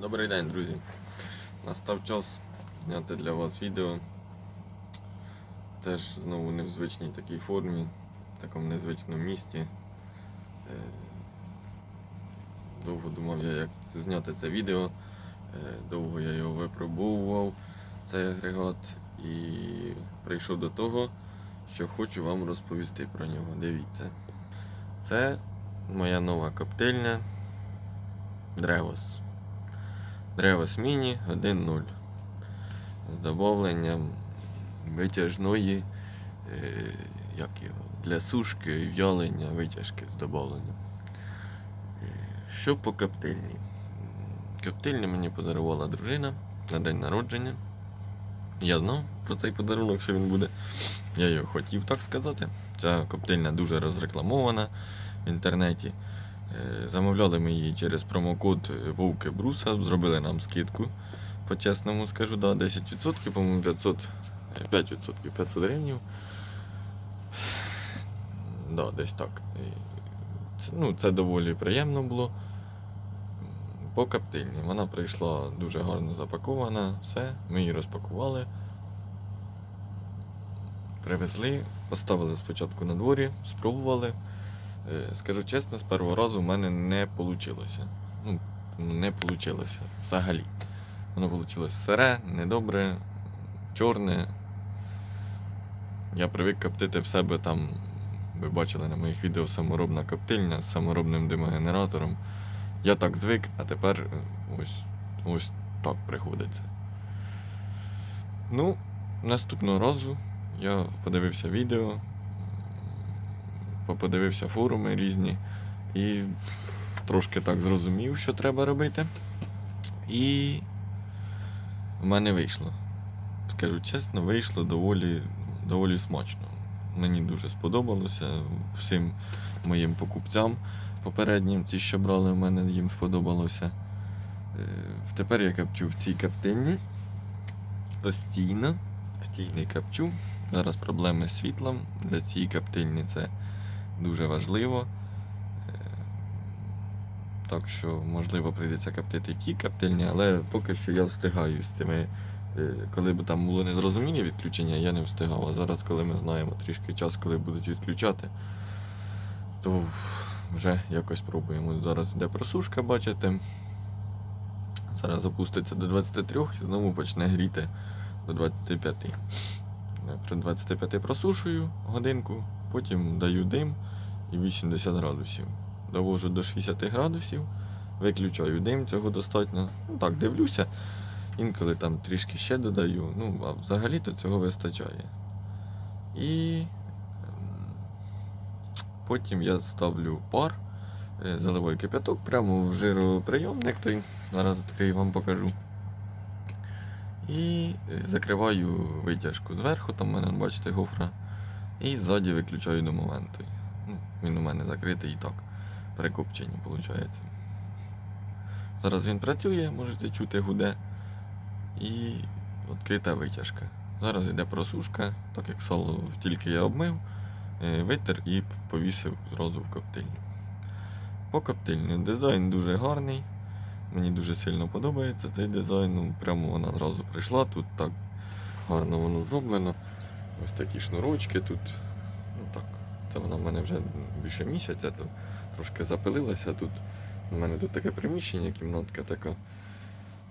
Добрий день, друзі. Настав час зняти для вас відео. Теж знову не в звичній такій формі, в такому незвичному місці. Е, Довго думав я, як це- зняти це відео. Е, Довго я його випробовував, цей агрегат, і прийшов до того, що хочу вам розповісти про нього. Дивіться. Це моя нова коптильня Древос. Древос Міні 1.0 з додавленням витяжної е, як його, для сушки і в'ялення витяжки з додавленням. Е, Що по коптильні? Коптильню мені подарувала дружина на день народження. Я знав про цей подарунок, що він буде. Я його хотів так сказати. Ця коптильня дуже розрекламована в інтернеті. Е, Замовляли ми її через промокод Вовки Бруса, зробили нам скидку. По-чесному скажу, да, 10%, по-моєму, 500, е, 5%, 500 гривень. Да, десь так. Це, ну, це доволі приємно було. По коптильні. Вона прийшла дуже гарно запакована, все, ми її розпакували. Привезли, поставили спочатку на дворі, спробували. Е, Скажу чесно, з першого разу в мене не вийшло. Ну, не вийшло взагалі. Воно вийшло сире, недобре, чорне. Я привик коптити в себе там, ви бачили на моїх відео саморобна коптильня з саморобним димогенератором. Я так звик, а тепер е, ось, ось так приходиться. Ну, наступного разу я подивився відео, подивився форуми різні і трошки так зрозумів, що треба робити. І в мене вийшло. Скажу чесно, вийшло доволі, доволі смачно. Мені дуже сподобалося всім моїм покупцям попереднім, ті, що брали в мене, їм сподобалося. Е, Тепер я капчу в цій каптині постійно, постійний капчу. Зараз проблеми з світлом для цієї каптильні це дуже важливо. Е, Так що, можливо, прийдеться коптити в тій каптильні, але поки що я встигаю з цими. е, Коли б там було незрозумілі відключення, я не встигав. А зараз, коли ми знаємо трішки час, коли будуть відключати, то вже якось пробуємо. Зараз йде просушка, бачите. Зараз опуститься до 23 і знову почне гріти до 25. Е, При 25 просушую годинку, потім даю дим і 80 градусів. Довожу до 60 градусів, виключаю дим, цього достатньо. Ну так, дивлюся. Інколи там трішки ще додаю. Ну, а взагалі-то цього вистачає. І ем, потім я ставлю пар, е, заливаю кипяток прямо в жироприйомник, той зараз відкрию вам покажу. І е, закриваю витяжку зверху, там в мене, бачите, гофра. І ззаді виключаю до моменту. Ну, він у мене закритий і так. При копченні, виходить. Зараз він працює, можете чути гуде. І відкрита витяжка. Зараз йде просушка, так як сало тільки я обмив, е, витер і повісив зразу в коптильню. По коптильні дизайн дуже гарний. Мені дуже сильно подобається цей дизайн. Ну, прямо вона зразу прийшла. Тут так гарно воно зроблено. Ось такі шнурочки тут. Ну так, це вона в мене вже більше місяця, то трошки запилилася тут. У мене тут таке приміщення, кімнатка така.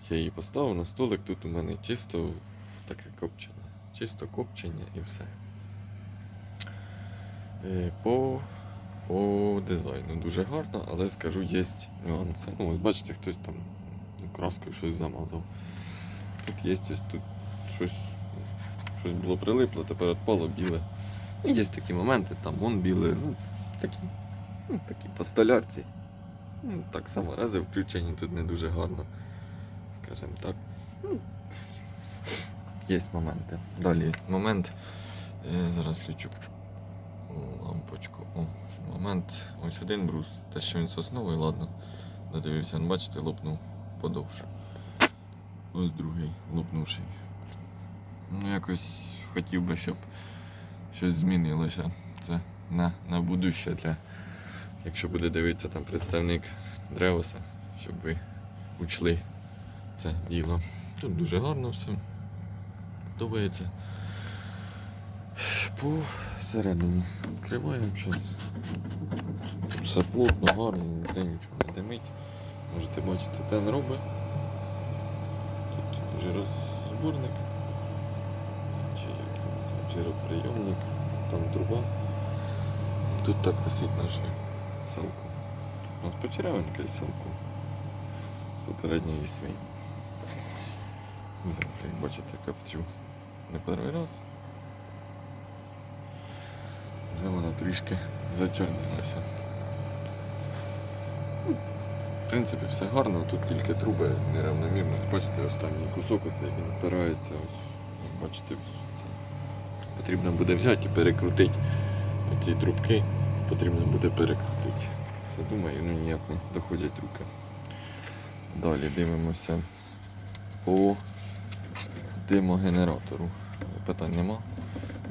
Я її поставив на столик, тут у мене чисто таке копчення. Чисто копчення і все. Е, По, по дизайну дуже гарно, але скажу, є нюанси. Ну, ось бачите, хтось там краскою щось замазав. Тут є ось тут щось, щось було прилипло, тепер відпало біле. І є такі моменти, там вон біле, ну, такі, ну, такі по столярці. Ну, так само рази включені тут не дуже гарно скажімо так. Ну, Є моменти. Далі момент. е, Зараз включу лампочку. О, момент. Ось один брус. Те, що він сосновий, ладно. Додивився, ну, бачите, лопнув подовше. Ось другий лопнувший. Ну, якось хотів би, щоб щось змінилося. Це на, на будуще для. Якщо буде дивитися там представник Древоса, щоб ви учли це діло. Тут дуже гарно все. Подобається. По середині відкриваємо зараз. Все плотно, гарно, ніде нічого не димить. Можете бачити, тен робить. Тут. Чи як це там труба. Тут так висить наше селко. У нас почеревенька і селко з попередньої свині. Як бачите, каптю не перший раз. Вже вона трішки зачорнилася. Ну, В принципі, все гарно, тут тільки труби неравномірно. Бачите, останній кусок, оце як він впирається. Ось, бачите, це. Потрібно буде взяти і перекрутити ці трубки, потрібно буде перекрутити. Це думаю, ну ніяк не доходять руки. Далі дивимося по димогенератору. Питань нема.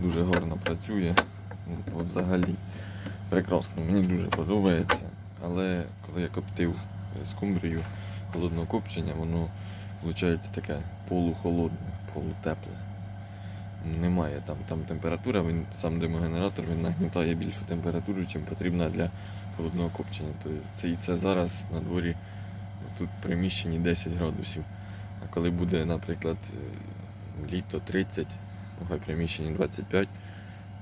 Дуже гарно працює. Ну, взагалі прекрасно, мені дуже подобається. Але коли я коптив з кумбрію холодного копчення, воно виходить таке полухолодне, полутепле. Немає там, там температура, він сам димогенератор він нагнітає більшу температуру, чим потрібна для холодного копчення. Тобто це, і це зараз на дворі тут в приміщенні 10 градусів. А коли буде, наприклад, е, літо 30, ну хай приміщенні 25,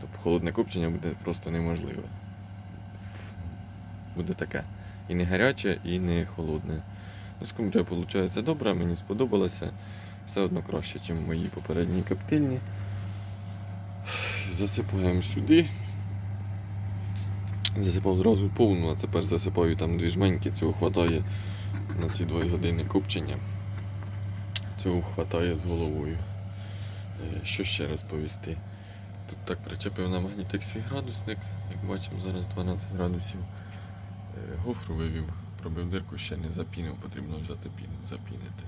то холодне копчення буде просто неможливе. Буде таке. І не гаряче, і не холодне. Ну, скумбрія виходить добре, мені сподобалося. Все одно краще, ніж мої попередні коптильні. Засипаємо сюди. Засипав зразу повну, а тепер засипаю там дві жменьки, цього вистачає на ці 2 години копчення. Цього вистачає з головою. Е, Що ще раз повісти? Тут так причепив на магнітик свій градусник, як бачимо, зараз 12 градусів. Е, Гофру вивів, пробив дирку, ще не запінив, потрібно взяти піну, запінити.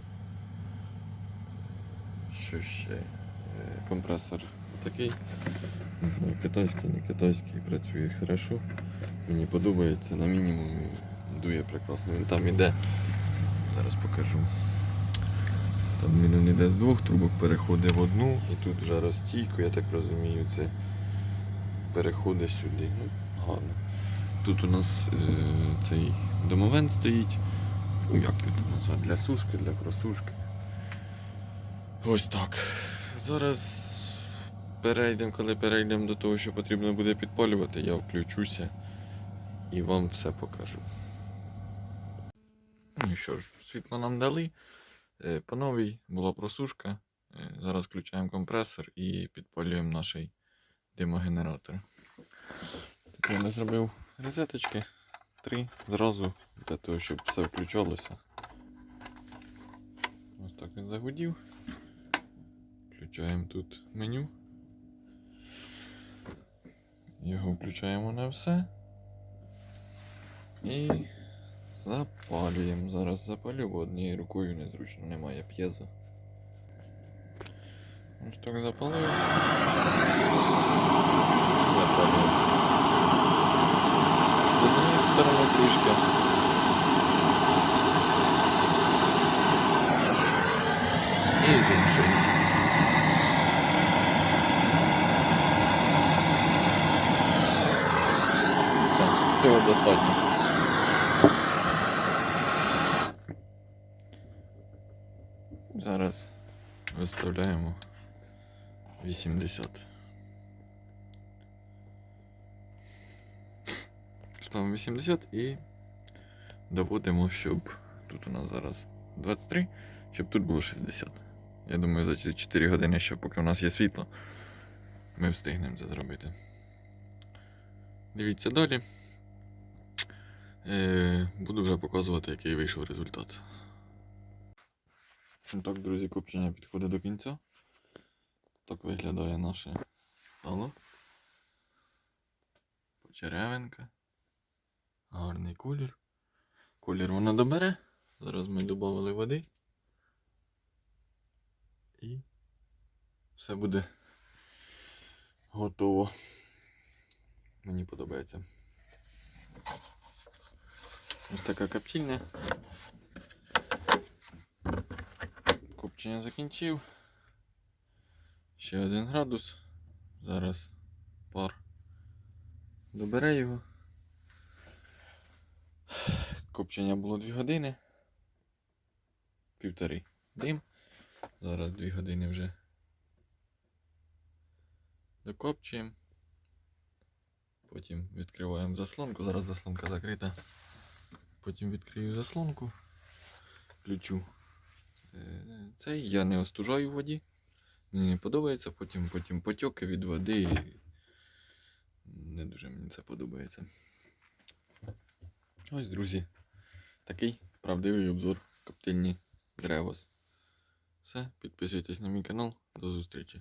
Е, Що ще? Компресор такий. Китайський, не китайський, працює хорошо. Мені подобається, на мінімумі дує прекрасно. Він там іде. Зараз покажу. Там він іде з двох трубок, переходить в одну і тут вже розстійко, я так розумію, це переходить сюди. Ну, гарно. Тут у нас е, цей домовен стоїть. Ну, як його там назвати? Для сушки, для просушки. Ось так. Зараз перейдемо, коли перейдемо до того, що потрібно буде підпалювати, я включуся і вам все покажу. Ну що ж, світло нам дали. Е, По новій була просушка. Е, Зараз включаємо компресор і підпалюємо наш димогенератор. Так я не зробив розеточки. Три зразу для того, щоб все включалося. Ось так він загудів. Включаємо тут меню. Його включаємо на все. І запалюємо. Зараз запалю, бо однією рукою незручно немає п'єзо. Ось так запалив. Запалив. З однієї сторони трішки. І з іншої. Все, цього достатньо. Зараз виставляємо 80. Ставимо 80 і доводимо, щоб тут у нас зараз 23, щоб тут було 60. Я думаю, за ці 4 години, ще поки у нас є світло, ми встигнемо це зробити. Дивіться далі. Е, буду вже показувати, який вийшов результат. Ну Так, друзі, копчення підходить до кінця. Так виглядає наше сало. Почеревинка. Гарний колір. Колір вона добере. Зараз ми додали води. І все буде готово. Мені подобається. Ось така каптільня. Копчення закінчив. Ще один градус. Зараз пар добере його. Копчення було 2 години. Півтори дим. Зараз 2 години вже докопчуємо. Потім відкриваємо заслонку. Зараз заслонка закрита. Потім відкрию заслонку. Включу. е, Цей я не остужаю воді. Мені не подобається, потім, потім потьоки від води. Не дуже мені це подобається. Ось, друзі. Такий правдивий обзор коптильні Древос. Все, підписуйтесь на мій канал. До зустрічі.